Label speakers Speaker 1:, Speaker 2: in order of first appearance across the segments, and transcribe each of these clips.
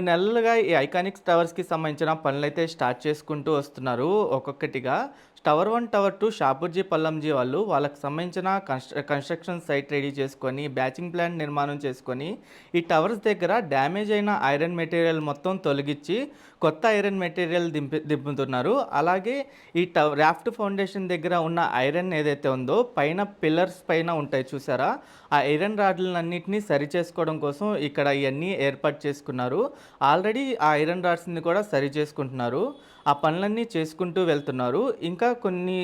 Speaker 1: నెలలుగా ఈ ఐకానిక్స్ టవర్స్‌కి సంబంధించిన పనులైతే స్టార్ట్ చేసుకుంటూ వస్తున్నారు ఒక్కొక్కటిగా. Tower one tower two Shapoorji, Pallonji వాళ్ళు వాళ్ళకి సంబంధించిన కన్‌స్ట్ర కన్‌స్ట్రక్షన్ సైట్ రెడీ చేసుకొని, బ్యాచింగ్ ప్లాంట్ నిర్మాణం చేసుకొని, ఈ టవర్స్ దగ్గర డ్యామేజ్ అయిన ఐరన్ మెటీరియల్ మొత్తం తొలగించి కొత్త ఐరన్ మెటీరియల్ దింపి దింపుతున్నారు. అలాగే ఈ టవ రాఫ్ట్ ఫౌండేషన్ దగ్గర ఉన్న ఐరన్ ఏదైతే ఉందో, పైన పిల్లర్స్ పైన ఉంటాయి చూసారా? ఆ ఐరన్ రాడ్‌లన్నిటిని సరిచేసుకోవడం కోసం ఇక్కడ ఇవన్నీ ఏర్పాటు చేసుకున్నారు. ఆల్రెడీ ఆ ఐరన్ రాడ్స్‌ని కూడా సరి చేసుకుంటున్నారు. ఆ పనులన్నీ చేసుకుంటూ వెళ్తున్నారు. ఇంకా కొన్ని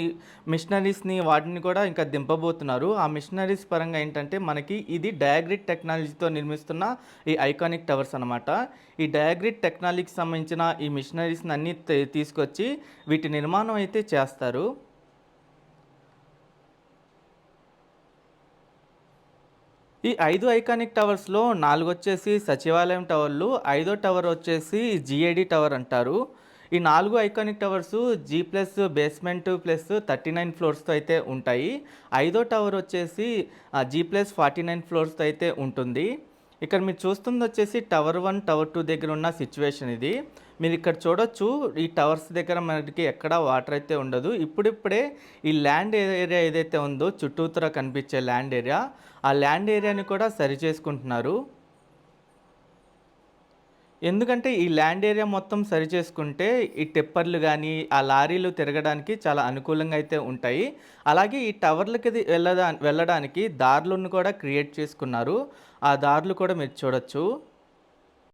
Speaker 1: మిషనరీస్‌ని వాటిని కూడా ఇంకా దింపబోతున్నారు. ఆ మిషనరీస్ పరంగా ఏంటంటే మనకి ఇది డయాగ్రిడ్ టెక్నాలజీతో నిర్మిస్తున్న ఈ ఐకానిక్ టవర్స్ అనమాట. ఈ డయాగ్రిడ్ టెక్నాలజీకి సంబంధించిన ఈ మిషనరీస్‌ని అన్నీ తీసుకొచ్చి వీటి నిర్మాణం అయితే చేస్తారు. ఈ ఐదు ఐకానిక్ టవర్స్‌లో నాలుగు వచ్చేసి సచివాలయం టవర్లు. ఐదో టవర్ వచ్చేసి జీఏడీ టవర్ అంటారు. ఈ నాలుగు iconic towers G plus basement plus 39 ఫ్లోర్స్‌తో అయితే ఉంటాయి. ఐదో టవర్ వచ్చేసి జీ ప్లస్ 49 ఫ్లోర్స్‌తో అయితే ఉంటుంది. ఇక్కడ మీరు చూస్తుందొచ్చేసి టవర్ వన్ టవర్ టూ దగ్గర ఉన్న సిచ్యువేషన్ ఇది. మీరు ఇక్కడ చూడొచ్చు ఈ టవర్స్ దగ్గర మనకి ఎక్కడ వాటర్ అయితే ఉండదు. ఇప్పుడిప్పుడే ఈ ల్యాండ్ ఏరియా ఏదైతే ఉందో చుట్టూతర కనిపించే ల్యాండ్ ఏరియా, ఆ ల్యాండ్ ఏరియాని కూడా సరి చేసుకుంటున్నారు. ఎందుకంటే ఈ ల్యాండ్ ఏరియా మొత్తం సరి చేసుకుంటే ఈ టిప్పర్లు కానీ ఆ లారీలు తిరగడానికి చాలా అనుకూలంగా అయితే ఉంటాయి. అలాగే ఈ టవర్లకి వెళ్ళదా వెళ్ళడానికి దారులను కూడా క్రియేట్ చేసుకున్నారు. ఆ దారులు కూడా మీరు చూడొచ్చు.